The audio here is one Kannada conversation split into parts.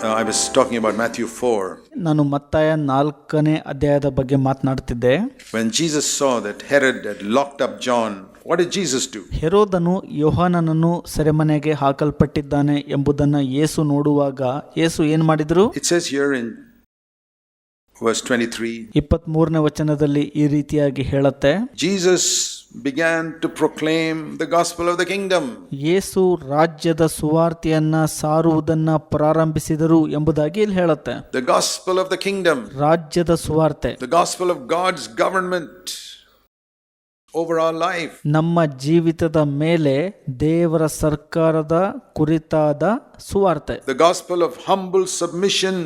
uh, I was talking about Matthew 4. ನಾನು ಮತ್ತಾಯ ನಾಲ್ಕನೇ ಅಧ್ಯಾಯದ ಬಗ್ಗೆ ಮಾತನಾಡ್ತಿದ್ದೆ When Jesus saw that Herod had locked up John, what did Jesus do? ಹೆರೋದನು ಯೋಹಾನನನ್ನು ಸೆರೆಮನೆಗೆ ಹಾಕಲ್ಪಟ್ಟಿದ್ದಾನೆ ಎಂಬುದನ್ನು ಯೇಸು ನೋಡುವಾಗ ಯೇಸು ಏನ್ ಮಾಡಿದ್ರು It says here in verse 23 ಇಪ್ಪತ್ತ್ ಮೂರನೇ ವಚನದಲ್ಲಿ ಈ ರೀತಿಯಾಗಿ ಹೇಳುತ್ತೆ Jesus began to proclaim the gospel of the kingdom. ಯೇಸು ರಾಜ್ಯದ ಸುವಾರ್ತೆಯನ್ನ ಸಾರುವುದನ್ನ ಪ್ರಾರಂಭಿಸಿದರು ಎಂಬುದಾಗಿ ಇಲ್ಲಿ ಹೇಳುತ್ತೆ The gospel of the kingdom, ರಾಜ್ಯದ ಸುವಾರ್ತೆ the gospel of God's government over our life. ನಮ್ಮ ಜೀವಿತದ ಮೇಲೆ ದೇವರ ಸರ್ಕಾರದ ಕುರಿತಾದ ಸುವಾರ್ತೆ The gospel of humble submission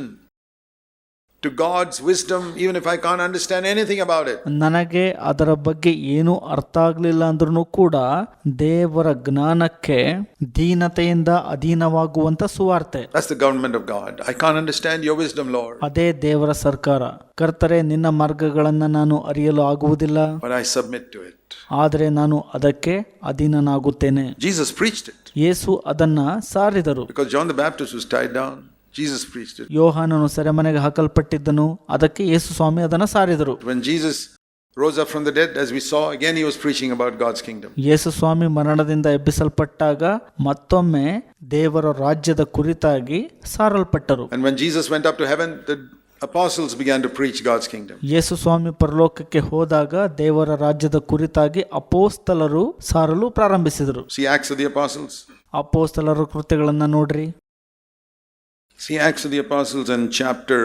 to God's wisdom, even if I can't understand anything about it. ನನಗೆ ಅದರ ಬಗ್ಗೆ ಏನೂ ಅರ್ಥ ಆಗಲಿಲ್ಲ ಅಂದ್ರೂ ಕೂಡ ದೇವರ ಜ್ಞಾನಕ್ಕೆ ದೀನತೆಯಿಂದ ಅಧೀನವಾಗುವಂತ ಸುವಾರ್ತೆ That's the government of God. I can't understand your wisdom, Lord, ಅದೇ ದೇವರ ಸರ್ಕಾರ ಕರ್ತರೆ ನಿನ್ನ ಮಾರ್ಗಗಳನ್ನು ನಾನು ಅರಿಯಲು ಆಗುವುದಿಲ್ಲ but I submit to it. ಆದರೆ ನಾನು ಅದಕ್ಕೆ ಅಧೀನನಾಗುತ್ತೇನೆ Jesus preached it ಯೇಸು ಅದನ್ನ ಸಾರಿದರು because John the Baptist was tied down. Jesus preached it. ಯೋಹಾನನು ಸೆರೆಮನೆಗೆ ಹಾಕಲ್ಪಟ್ಟಿದ್ದನು ಅದಕ್ಕೆ ಯೇಸು ಸ್ವಾಮಿ ಅದನ್ನು ಸಾರಿದರು When Jesus rose up from the dead, as we saw, again he was preaching about God's kingdom. ಯೇಸು ಸ್ವಾಮಿ ಮರಣದಿಂದ ಎಬ್ಬಿಸಲ್ಪಟ್ಟಾಗ ಮತ್ತೊಮ್ಮೆ ದೇವರ ರಾಜ್ಯದ ಕುರಿತಾಗಿ ಸಾರಲ್ಪಟ್ಟರು And when Jesus went up to heaven, the apostles began to preach God's kingdom. ಯೇಸು ಸ್ವಾಮಿ ಪರಲೋಕಕ್ಕೆ ಹೋದಾಗ ದೇವರ ರಾಜ್ಯದ ಕುರಿತಾಗಿ ಅಪೋಸ್ತಲರು ಸಾರಲು ಪ್ರಾರಂಭಿಸಿದರು See Acts of the Apostles? ಅಪೋಸ್ತಲರ ಕೃತ್ಯಗಳನ್ನು ನೋಡ್ರಿ See Acts of the Apostles and chapter.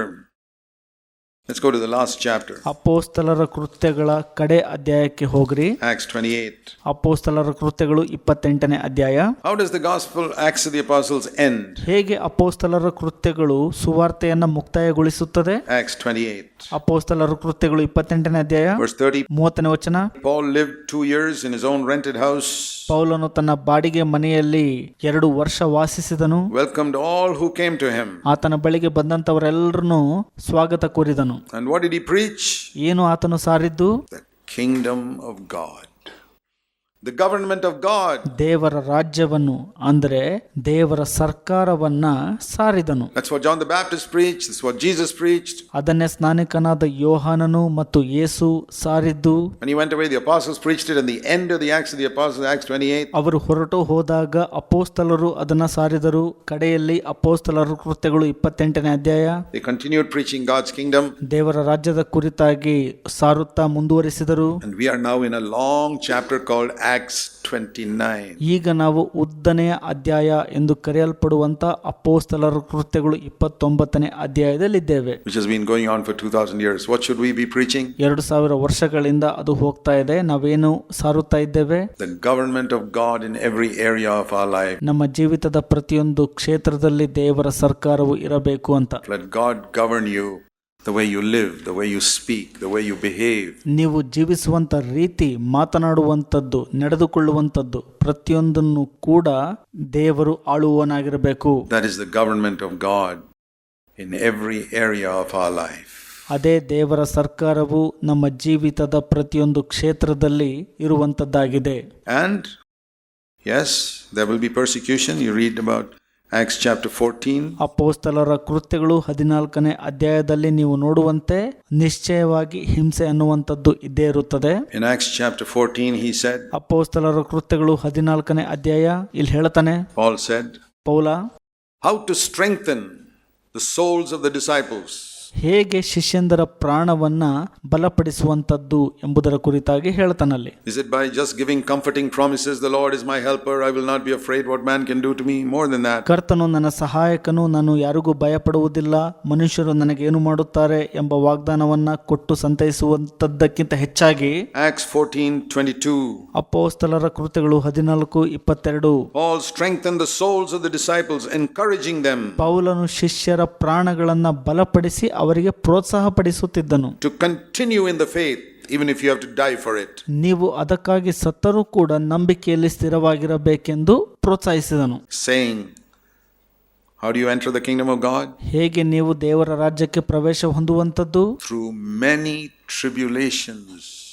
Let's go to the last chapter. ಅಪೋಸ್ತಲರ ಕೃತ್ಯಗಳ ಕಡೆ ಅಧ್ಯಾಯಕ್ಕೆ ಹೋಗ್ರಿ Acts 28. ಅಪೋಸ್ತಲರ ಕೃತ್ಯಗಳು ಇಪ್ಪತ್ತೆಂಟನೇ ಅಧ್ಯಾಯ How does the gospel Acts of the Apostles end? ಹೇಗೆ ಅಪೋಸ್ತಲರ ಕೃತ್ಯಗಳು ಸುವಾರ್ತೆಯನ್ನ ಮುಕ್ತಾಯಗೊಳಿಸುತ್ತದೆ Acts 28. ಅಪೋಸ್ತಲರ ಕೃತ್ಯಗಳು ಇಪ್ಪತ್ತೆಂಟನೇ ಅಧ್ಯಾಯ Verse 30. ಮೂವತ್ತನೇ ವಚನ Paul lived two years in his own rented house, ಪೌಲನು ತನ್ನ ಬಾಡಿಗೆ ಮನೆಯಲ್ಲಿ ಎರಡು ವರ್ಷ ವಾಸಿಸಿದನು welcome all who came to him. ಆತನ ಬಳಿಗೆ ಬಂದಂತವರೆಲ್ಲರನ್ನು ಸ್ವಾಗತ ಕೋರಿದನು And what did he preach? ಏನು ಆತನು ಸಾರಿದ್ದು kingdom of God God. The government of God. ದೇವರ ರಾಜ್ಯವನ್ನು ಅಂದರೆ ದೇವರ ಸರ್ಕಾರವನ್ನ ಸಾರಿದನು That's what John the Baptist preached. That's what Jesus preached. ಅದನ್ನೇ ಸ್ನಾನಿಕನಾದ ಯೋಹಾನನು ಮತ್ತು ಯೇಸು ಸಾರಿದ್ದು When he went away, the apostles preached it. And the end of the Acts of the Apostles, Acts 28, ಅವರು ಹೊರಟು ಹೋದಾಗ ಅಪೋಸ್ತಲರು ಅದನ್ನ ಸಾರಿದರು ಕಡೆಯಲ್ಲಿ ಅಪೋಸ್ತಲರ ಕೃತ್ಯಗಳು ಇಪ್ಪತ್ತೆಂಟನೇ ಅಧ್ಯಾಯ they continued preaching God's kingdom. ದೇವರ ರಾಜ್ಯದ ಕುರಿತಾಗಿ ಸಾರುತ್ತಾ ಮುಂದುವರಿಸಿದರು And we are now in a long chapter called Acts 29. ಈಗ ನಾವು ಉದ್ದನೆಯ ಅಧ್ಯಾಯ ಎಂದು ಕರೆಯಲ್ಪಡುವಂತ ಅಪೋಸ್ತಲರ ಕೃತ್ಯಗಳು ಇಪ್ಪತ್ತೊಂಬತ್ತನೇ ಅಧ್ಯಾಯದಲ್ಲಿದ್ದೇವೆ Which has been going on for 2000 years. What should we be preaching? ಎರಡು ಸಾವಿರ ವರ್ಷಗಳಿಂದ ಅದು ಹೋಗ್ತಾ ಇದೆ ನಾವೇನು ಸಾರುತ್ತಾ ಇದ್ದೇವೆ government of God in every area of a life. ನಮ್ಮ ಜೀವಿತದ ಪ್ರತಿಯೊಂದು ಕ್ಷೇತ್ರದಲ್ಲಿ ದೇವರ ಸರ್ಕಾರವು ಇರಬೇಕು ಅಂತ God govern you the way you live, the way you speak, the way you behave. ನೀವು ಜೀವಿಸುವಂತ ರೀತಿ ಮಾತನಾಡುವಂಥದ್ದು ನಡೆದುಕೊಳ್ಳುವಂಥದ್ದು ಪ್ರತಿಯೊಂದನ್ನು ಕೂಡ ದೇವರು ಆಳುವವನಾಗಿರಬೇಕು That is the government of God in every area of our life. ಅದೇ ದೇವರ ಸರ್ಕಾರವು ನಮ್ಮ ಜೀವಿತದ ಪ್ರತಿಯೊಂದು ಕ್ಷೇತ್ರದಲ್ಲಿ ಇರುವಂತದ್ದಾಗಿದೆ And yes, there will be persecution. You read about Acts chapter 14. ಅಪೋಸ್ತಲರ ಕೃತ್ಯಗಳು ಹದಿನಾಲ್ಕನೇ ಅಧ್ಯಾಯದಲ್ಲಿ ನೀವು ನೋಡುವಂತೆ ನಿಶ್ಚಯವಾಗಿ ಹಿಂಸೆ ಅನ್ನುವಂಥದ್ದು ಇದ್ದೇ ಇರುತ್ತದೆ In Acts chapter 14, he said, ಅಪೋಸ್ತಲರ ಕೃತ್ಯಗಳು ಹದಿನಾಲ್ಕನೇ ಅಧ್ಯಾಯ ಇಲ್ಲಿ ಹೇಳ್ತಾನೆ Paul said, ಪೌಲ how to strengthen the souls of the disciples. ಹೇಗೆ ಶಿಷ್ಯಂದರ ಪ್ರಾಣವನ್ನ ಬಲಪಡಿಸುವಂತದ್ದು ಎಂಬುದರ ಕುರಿತಾಗಿ ಹೇಳತನಲ್ಲಿ. Is giving comforting promises the my helper I will not be man ಕರ್ತನು ನನ್ನ ಸಹಾಯಕನು ನಾನು ಯಾರಿಗೂ ಭಯಪಡುವುದಿಲ್ಲ ಮನುಷ್ಯರು ನನಗೆ ಏನು ಮಾಡುತ್ತಾರೆ ಎಂಬ ವಾಗ್ದಾನವನ್ನ ಕೊಟ್ಟು ಸಂತೈಸುವಂತದ್ದಕ್ಕಿಂತ ಹೆಚ್ಚಾಗಿ ಆಕ್ಸ್ ಫೋರ್ಟೀನ್ ಟ್ವೆಂಟಿ ಟೂ ಅಪ್ಪೋಸ್ತಲರ ಕೃತಿಗಳು ಹದಿನಾಲ್ಕು ಇಪ್ಪತ್ತೆರಡು. All strength the souls of the encouraging them ಪೌಲನು ಶಿಷ್ಯರ ಪ್ರಾಣಗಳನ್ನು ಬಲಪಡಿಸಿ ಅವರಿಗೆ ಪ್ರೋತ್ಸಾಹ ಪಡಿಸುತ್ತಿದ್ದನು to continue in the faith even if you have to die for it ನೀವು ಅದಕ್ಕಾಗಿ ಸತ್ತರೂ ಕೂಡ ನಂಬಿಕೆಯಲ್ಲಿ ಸ್ಥಿರವಾಗಿರಬೇಕೆಂದು ಪ್ರೋತ್ಸಾಹಿಸಿದನು. Saying how do you enter the kingdom of God ಹೇಗೆ ನೀವು ದೇವರ ರಾಜ್ಯಕ್ಕೆ ಪ್ರವೇಶ ಹೊಂದುವಂಥದ್ದು? Through many tribulations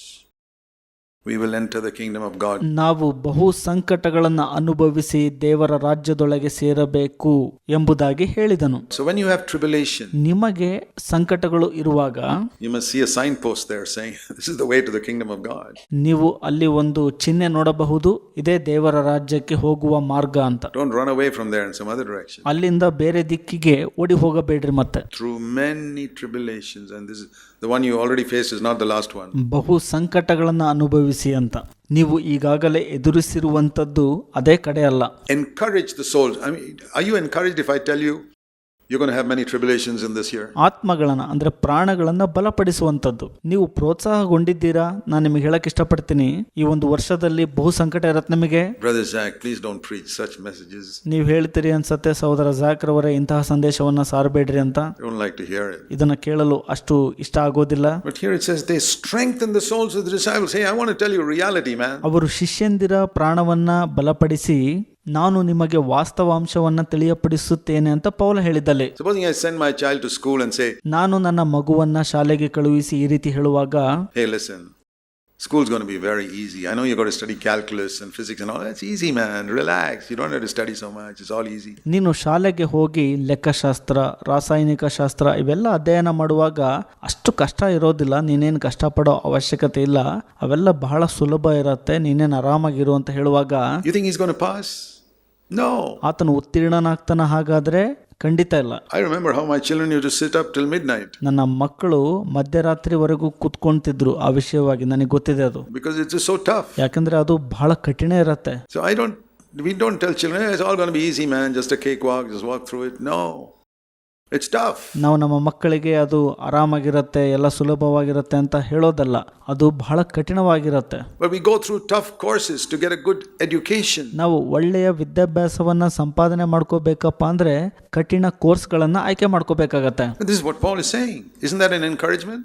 we will enter the kingdom of God. ನಾವು ಬಹು ಸಂಕಟಗಳನ್ನು ಅನುಭವಿಸಿ ದೇವರ ರಾಜ್ಯದೊಳಗೆ ಸೇರಬೇಕು ಎಂಬುದಾಗಿ ಹೇಳಿದನು so when you have tribulation, ನಿಮಗೆ ಸಂಕಟಗಳು ಇರುವಾಗ you must see a signpost there saying, This is the way to the kingdom of God. ನೀವು ಅಲ್ಲಿ ಒಂದು ಚಿಹ್ನೆ ನೋಡಬಹುದು ಇದೇ ದೇವರ ರಾಜ್ಯಕ್ಕೆ ಹೋಗುವ ಮಾರ್ಗ ಅಂತ Don't run away from there in some other direction. ಅಲ್ಲಿಂದ ಬೇರೆ ದಿಕ್ಕಿಗೆ ಓಡಿ ಹೋಗಬೇಡ್ರಿ ಮತ್ತೆ Through many tribulations, and this is the one you already face is not the last one. ಬಹು ಸಂಕಟಗಳನ್ನು ಅನುಭವಿಸಿ ಅಂತ ನೀವು ಈಗಾಗಲೇ ಎದುರಿಸಿರುವಂಥದ್ದು ಅದೇ ಕಡೆ ಅಲ್ಲ Encourage the souls. I mean, are you encouraged if I tell you ಆತ್ಮಗಳನ್ನ ಅಂದ್ರೆ ಪ್ರಾಣಗಳನ್ನ ಬಲಪಡಿಸುವಂಥದ್ದು ನೀವು ಪ್ರೋತ್ಸಾಹಗೊಂಡಿದ್ದೀರಾ ನಾನು ನಿಮಗೆ ಹೇಳಕ್ ಇಷ್ಟಪಡ್ತೀನಿ ಈ ಒಂದು ವರ್ಷದಲ್ಲಿ ಬಹು ಸಂಕಟ ಇರತ್ತೆ ನಿಮಗೆ Brother Zach, please don't preach such messages. ನೀವು ಹೇಳ್ತೀರಿ ಅನ್ಸತ್ತೆ ಸಹೋದರ ಜಾಕ್ರವರೇ ಇಂತಹ ಸಂದೇಶವನ್ನ ಸಾರಬೇಡ್ರಿ ಅಂತ I don't like to hear it. ಇದನ್ನ ಕೇಳಲು ಅಷ್ಟು ಇಷ್ಟ ಆಗೋದಿಲ್ಲ But here it says they strengthen the souls of the disciples. Hey, I want to tell you reality, man. ಅವರು ಶಿಷ್ಯಂದಿರ ಪ್ರಾಣವನ್ನ ಬಲಪಡಿಸಿ ನಾನು ನಿಮಗೆ ವಾಸ್ತವಾಂಶವನ್ನ ತಿಳಿಯಪಡಿಸುತ್ತೇನೆ ಅಂತ ಪೌಲ Supposing I send my child to school and say, ನಾನು ನನ್ನ ಮಗುವನ್ನ ಶಾಲೆಗೆ ಕಳುಹಿಸಿ ಈ ರೀತಿ ಹೇಳುವಾಗ hey, listen, school's going to be very easy. I know you're going to study calculus and physics and all. It's easy, man. Relax. You don't have to study so much. It's all easy. ನೀನು ಶಾಲೆಗೆ ಹೋಗಿ ಲೆಕ್ಕಶಾಸ್ತ್ರ ರಾಸಾಯನಿಕ ಶಾಸ್ತ್ರ ಇವೆಲ್ಲ ಅಧ್ಯಯನ ಮಾಡುವಾಗ ಅಷ್ಟು ಕಷ್ಟ ಇರೋದಿಲ್ಲ ನೀನೇನು ಕಷ್ಟಪಡೋ ಅವಶ್ಯಕತೆ ಇಲ್ಲ ಅವೆಲ್ಲ ಬಹಳ ಸುಲಭ ಇರುತ್ತೆ ನೀನೇನು ಆರಾಮಾಗಿರು ಅಂತ ಹೇಳುವಾಗ You think he's going to pass? No. ಆತನು ಉತ್ತೀರ್ಣನಾಗ್ತಾನ ಹಾಗಾದ್ರೆ ಖಂಡಿತ ಇಲ್ಲ. I remember how my children you to sit up till midnight ನನ್ನ ಮಕ್ಕಳು ಮಧ್ಯರಾತ್ರಿವರೆಗೂ ಕೂತ್ಕೊಂಡಿದ್ರು ಆ ವಿಷಯವಾಗಿ ನನಗೆ ಗೊತ್ತಿದೆ ಅದು. बिकॉज इट्स सो ಟಫ್ ಯಾಕಂದ್ರೆ ಅದು ಬಹಳ ಕಠಿಣ ಇರುತ್ತೆ. So I don't we don't tell children it's all gonna be easy man just a cakewalk just walk through it no It's tough ನಾವು ನಮ್ಮ ಮಕ್ಕಳಿಗೆ ಅದು ಆರಾಮಾಗಿರುತ್ತೆ ಎಲ್ಲ ಸುಲಭವಾಗಿರುತ್ತೆ ಅಂತ ಹೇಳೋದಲ್ಲ ಅದು ಬಹಳ ಕಠಿಣವಾಗಿರುತ್ತೆ But we go through tough courses to get a good education. ನಾವು ಒಳ್ಳೆಯ ವಿದ್ಯಾಭ್ಯಾಸವನ್ನ ಸಂಪಾದನೆ ಮಾಡ್ಕೋಬೇಕಪ್ಪ ಅಂದ್ರೆ ಕಠಿಣ ಕೋರ್ಸ್ಗಳನ್ನ ಆಯ್ಕೆ ಮಾಡ್ಕೋಬೇಕಾಗತ್ತೆ this what is what Paul is saying. Isn't that an many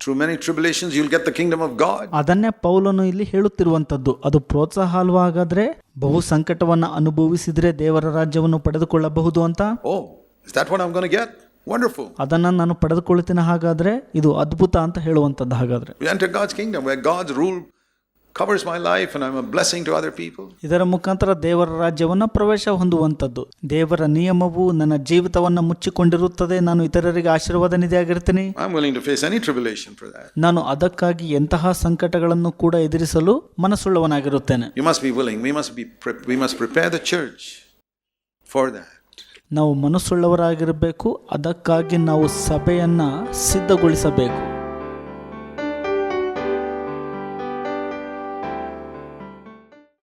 Through many tribulations, you'll get the kingdom of God. ಅದನ್ನೇ ಪೌಲನು ಇಲ್ಲಿ ಹೇಳುತ್ತಿರುವಂತದ್ದು ಅದು ಪ್ರೋತ್ಸಾಹ ಅಲ್ವಾ ಹಾಗಾದ್ರೆ ಬಹು ಸಂಕಟವನ್ನ ಅನುಭವಿಸಿದ್ರೆ ದೇವರ ರಾಜ್ಯವನ್ನು ಪಡೆದುಕೊಳ್ಳಬಹುದು ಅಂತ Oh, ಸ್ಟಾಟ್ ಫೋನ್ ಯಾ ವಂಡರ್ಫು ಅದನ್ನು ನಾನು ಪಡೆದುಕೊಳ್ಳುತ್ತೇನೆ ಹಾಗಾದರೆ ಇದು ಅದ್ಭುತ ಅಂತ ಹೇಳುವಂಥದ್ದು ಹಾಗಾದರೆ. Way and J God's king am why God's rule cover smile life am blessing to other people ಇದರ ಮುಖಾಂತರ ದೇವರ ರಾಜ್ಯವನ್ನು ಪ್ರವೇಶ ಹೊಂದುವಂಥದ್ದು ದೇವರ ನಿಯಮವು ನನ್ನ ಜೀವಿತವನ್ನು ಮುಚ್ಚಿಕೊಂಡಿರುತ್ತದೆ. ನಾನು ಇತರರಿಗೆ ಆಶೀರ್ವಾದ ನಿಧಿಯಾಗಿರ್ತೀನಿ I willing to face any tribulation brother ನಾನು ಅದಕ್ಕಾಗಿ ಎಂತಹ ಸಂಕಟಗಳನ್ನು ಕೂಡ ಎದುರಿಸಲು ಮನಸ್ಸುಳ್ಳವನಾಗಿರುತ್ತೇನೆ. We must we willing we must be pre we must prepare the church for the ನಾವು ಮನಸ್ಸುಳ್ಳವರಾಗಿರಬೇಕು ಅದಕ್ಕಾಗಿ ನಾವು ಸಭೆಯನ್ನು ಸಿದ್ಧಗೊಳಿಸಬೇಕು.